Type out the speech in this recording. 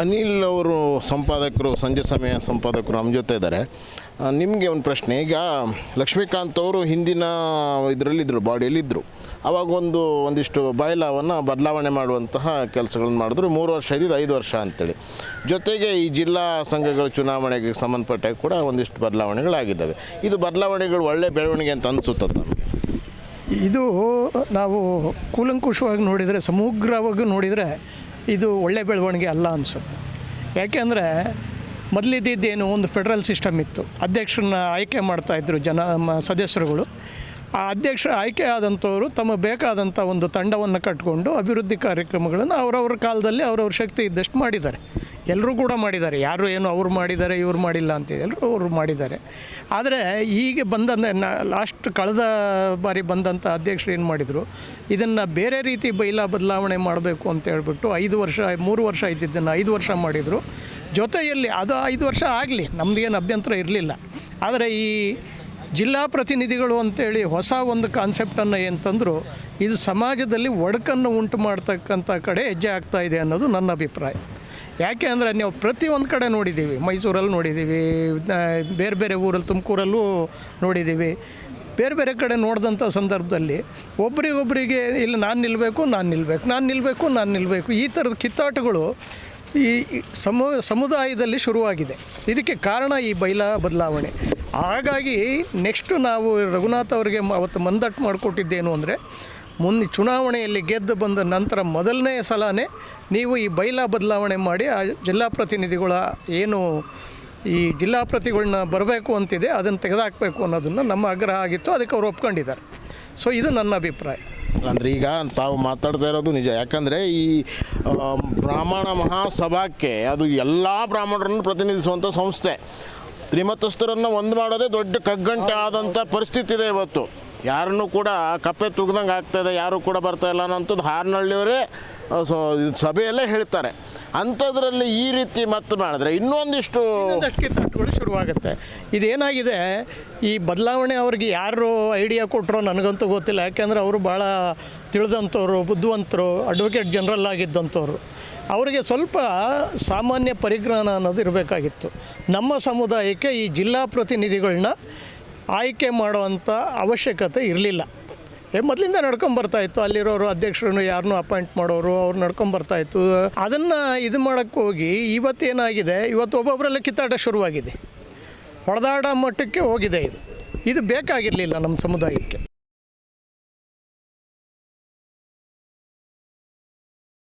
ಅನಿಲ್ ಅವರು ಸಂಪಾದಕರು, ಸಂಜೆ ಸಮಯ ಸಂಪಾದಕರು ನಮ್ಮ ಜೊತೆ ಇದ್ದಾರೆ. ನಿಮಗೆ ಒಂದು ಪ್ರಶ್ನೆ, ಈಗ ಲಕ್ಷ್ಮೀಕಾಂತ್ ಅವರು ಹಿಂದಿನ ಇದರಲ್ಲಿದ್ದರು ಬಾಡಿಯಲ್ಲಿದ್ದರು ಆವಾಗ ಒಂದು, ಒಂದಿಷ್ಟು ಬಯಲಾವನ್ನು ಬದಲಾವಣೆ ಮಾಡುವಂತಹ ಕೆಲಸಗಳನ್ನು ಮಾಡಿದ್ರು. ಮೂರು ವರ್ಷ ಇದ್ದಿದ್ದು ಐದು ವರ್ಷ ಅಂತೇಳಿ. ಜೊತೆಗೆ ಈ ಜಿಲ್ಲಾ ಸಂಘಗಳ ಚುನಾವಣೆಗೆ ಸಂಬಂಧಪಟ್ಟ ಕೂಡ ಒಂದಿಷ್ಟು ಬದಲಾವಣೆಗಳಾಗಿದ್ದಾವೆ. ಇದು ಬದಲಾವಣೆಗಳು ಒಳ್ಳೆ ಬೆಳವಣಿಗೆ ಅಂತ ಅನಿಸುತ್ತೆ ನಮಗೆ ಇದು ನಾವು ಕೂಲಂಕುಷವಾಗಿ ನೋಡಿದರೆ, ಸಮಗ್ರವಾಗಿ ನೋಡಿದರೆ ಇದು ಒಳ್ಳೆ ಬೆಳವಣಿಗೆ ಅಲ್ಲ ಅನಿಸುತ್ತೆ. ಯಾಕೆಂದರೆ ಮೊದಲಿದ್ದೇನು ಒಂದು ಫೆಡ್ರಲ್ ಸಿಸ್ಟಮ್ ಇತ್ತು. ಅಧ್ಯಕ್ಷರನ್ನ ಆಯ್ಕೆ ಮಾಡ್ತಾಯಿದ್ರು ಜನ ಸದಸ್ಯರುಗಳು. ಆ ಅಧ್ಯಕ್ಷ ಆಯ್ಕೆ ಆದಂಥವರು ತಮ್ಮ ಬೇಕಾದಂಥ ಒಂದು ತಂಡವನ್ನು ಕಟ್ಟಿಕೊಂಡು ಅಭಿವೃದ್ಧಿ ಕಾರ್ಯಕ್ರಮಗಳನ್ನು ಅವರವ್ರ ಕಾಲದಲ್ಲಿ ಅವರವ್ರ ಶಕ್ತಿ ಇದ್ದಷ್ಟು ಮಾಡಿದ್ದಾರೆ. ಎಲ್ಲರೂ ಕೂಡ ಮಾಡಿದ್ದಾರೆ. ಯಾರು ಏನು ಅವ್ರು ಮಾಡಿದ್ದಾರೆ, ಇವ್ರು ಮಾಡಿಲ್ಲ ಅಂತ ಎಲ್ಲರೂ ಅವರು ಮಾಡಿದ್ದಾರೆ. ಆದರೆ ಈಗ ಬಂದ ಲಾಸ್ಟ್ ಕಳೆದ ಬಾರಿ ಬಂದಂಥ ಅಧ್ಯಕ್ಷರು ಏನು ಮಾಡಿದರು? ಇದನ್ನು ಬೇರೆ ರೀತಿ ಬೈಲಾ ಬದಲಾವಣೆ ಮಾಡಬೇಕು ಅಂತ ಹೇಳ್ಬಿಟ್ಟು ಐದು ವರ್ಷ, ಮೂರು ವರ್ಷ ಇದ್ದಿದ್ದನ್ನು ಐದು ವರ್ಷ ಮಾಡಿದರು. ಜೊತೆಯಲ್ಲಿ ಅದು ಐದು ವರ್ಷ ಆಗಲಿ ನಮ್ಮದೇನು ಅಭ್ಯಂತರ ಇರಲಿಲ್ಲ. ಆದರೆ ಈ ಜಿಲ್ಲಾ ಪ್ರತಿನಿಧಿಗಳು ಅಂತೇಳಿ ಹೊಸ ಒಂದು ಕಾನ್ಸೆಪ್ಟನ್ನು ಏನು ತಂದರು? ಇದು ಸಮಾಜದಲ್ಲಿ ಒಡಕನ್ನು ಉಂಟು ಮಾಡ್ತಕ್ಕಂಥ ಕಡೆ ಹೆಜ್ಜೆ ಆಗ್ತಾ ಅನ್ನೋದು ನನ್ನ ಅಭಿಪ್ರಾಯ. ಯಾಕೆ ಅಂದರೆ ನೀವು ಪ್ರತಿಯೊಂದು ಕಡೆ ನೋಡಿದ್ದೀವಿ. ಮೈಸೂರಲ್ಲಿ ನೋಡಿದ್ದೀವಿ ಬೇರೆ ಬೇರೆ ಊರಲ್ಲಿ, ತುಮಕೂರಲ್ಲೂ ನೋಡಿದ್ದೀವಿ. ಬೇರೆ ಬೇರೆ ಕಡೆ ನೋಡಿದಂಥ ಸಂದರ್ಭದಲ್ಲಿ ಒಬ್ರಿಗೊಬ್ಬರಿಗೆ ಇಲ್ಲಿ, ನಾನು ನಿಲ್ಲಬೇಕು ನಾನು ನಿಲ್ಲಬೇಕು ನಾನು ನಿಲ್ಲಬೇಕು ನಾನು ನಿಲ್ಲಬೇಕು ಈ ಥರದ ಕಿತ್ತಾಟಗಳು ಈ ಸಮು, ಸಮುದಾಯದಲ್ಲಿ ಶುರುವಾಗಿದೆ. ಇದಕ್ಕೆ ಕಾರಣ ಈ ಬೈಲ ಬದಲಾವಣೆ. ಹಾಗಾಗಿ ನೆಕ್ಸ್ಟು ನಾವು ರಘುನಾಥ್ ಅವರಿಗೆ ಅವತ್ತು ಮಂದಟ್ಟು ಮಾಡಿಕೊಟ್ಟಿದ್ದೇನು ಅಂದರೆ ಮುಂದೆ ಚುನಾವಣೆಯಲ್ಲಿ ಗೆದ್ದು ಬಂದ ನಂತರ ಮೊದಲನೇ ಸಲನೇ ನೀವು ಈ ಬೈಲಾ ಬದಲಾವಣೆ ಮಾಡಿ, ಆ ಜಿಲ್ಲಾ ಪ್ರತಿನಿಧಿಗಳ ಏನು ಈ ಜಿಲ್ಲಾ ಪ್ರತಿಗಳನ್ನ ಬರಬೇಕು ಅಂತಿದೆ, ಅದನ್ನು ತೆಗೆದುಹಾಕಬೇಕು ಅನ್ನೋದನ್ನು ನಮ್ಮ ಆಗ್ರಹ ಆಗಿತ್ತು, ಅದಕ್ಕೆ ಅವ್ರು ಒಪ್ಕೊಂಡಿದ್ದಾರೆ. ಸೊ ಇದು ನನ್ನ ಅಭಿಪ್ರಾಯ. ಅಂದರೆ ಈಗ ತಾವು ಮಾತಾಡ್ತಾ ಇರೋದು ನಿಜ. ಯಾಕಂದರೆ ಈ ಬ್ರಾಹ್ಮಣ ಮಹಾಸಭಾಕ್ಕೆ ಅದು ಎಲ್ಲ ಬ್ರಾಹ್ಮಣರನ್ನು ಪ್ರತಿನಿಧಿಸುವಂಥ ಸಂಸ್ಥೆ. ತ್ರಿಮತಸ್ಥರನ್ನು ಒಂದು ಮಾಡೋದೇ ದೊಡ್ಡ ಕಗ್ಗಂಟೆ ಆದಂಥ ಪರಿಸ್ಥಿತಿ ಇದೆ ಇವತ್ತು. ಯಾರನ್ನೂ ಕೂಡ ಕಪ್ಪೆ ತುಗ್ದಂಗೆ ಆಗ್ತಾಯಿದೆ ಯಾರು ಕೂಡ ಬರ್ತಾ ಇಲ್ಲ ಅನ್ನೋಂಥದ್ದು ಹಾರನಹಳ್ಳಿಯವರೇ ಸೊ ಸಭೆಯಲ್ಲೇ ಹೇಳ್ತಾರೆ. ಅಂಥದ್ರಲ್ಲಿ ಈ ರೀತಿ ಮತ್ತೆ ಮಾಡಿದ್ರೆ ಇನ್ನೊಂದಿಷ್ಟು ಇನ್ನೊಂದಷ್ಟು ಕಿತ್ತಾಟಗಳು ಶುರುವಾಗುತ್ತೆ. ಇದೇನಾಗಿದೆ, ಈ ಬದಲಾವಣೆ ಅವ್ರಿಗೆ ಯಾರು ಐಡಿಯಾ ಕೊಟ್ಟರೋ ನನಗಂತೂ ಗೊತ್ತಿಲ್ಲ. ಯಾಕೆಂದರೆ ಅವರು ಭಾಳ ತಿಳಿದಂಥವ್ರು, ಬುದ್ಧಿವಂತರು ಅಡ್ವೊಕೇಟ್ ಜನರಲ್ ಆಗಿದ್ದಂಥವ್ರು. ಅವರಿಗೆ ಸ್ವಲ್ಪ ಸಾಮಾನ್ಯ ಪರಿಜ್ಞಾನ ಅನ್ನೋದು ಇರಬೇಕಾಗಿತ್ತು. ನಮ್ಮ ಸಮುದಾಯಕ್ಕೆ ಈ ಜಿಲ್ಲಾ ಪ್ರತಿನಿಧಿಗಳನ್ನ ಆಯ್ಕೆ ಮಾಡುವಂಥ ಅವಶ್ಯಕತೆ ಇರಲಿಲ್ಲ. ಏ, ಮೊದಲಿಂದ ನಡ್ಕೊಂಬರ್ತಾ ಇತ್ತು. ಅಲ್ಲಿರೋರು ಅಧ್ಯಕ್ಷರನ್ನು ಯಾರನ್ನೂ ಅಪಾಯಿಂಟ್ ಮಾಡೋರು, ಅವ್ರು ನಡ್ಕೊಂಬರ್ತಾ ಇತ್ತು. ಅದನ್ನು ಇದು ಮಾಡೋಕ್ಕೆ ಹೋಗಿ ಇವತ್ತೇನಾಗಿದೆ? ಇವತ್ತು ಒಬ್ಬೊಬ್ಬರಲ್ಲೇ ಕಿತ್ತಾಟ ಶುರುವಾಗಿದೆ. ಹೊಡೆದಾಡ ಮಟ್ಟಕ್ಕೆ ಹೋಗಿದೆ ಇದು. ಇದು ಬೇಕಾಗಿರಲಿಲ್ಲ ನಮ್ಮ ಸಮುದಾಯಕ್ಕೆ.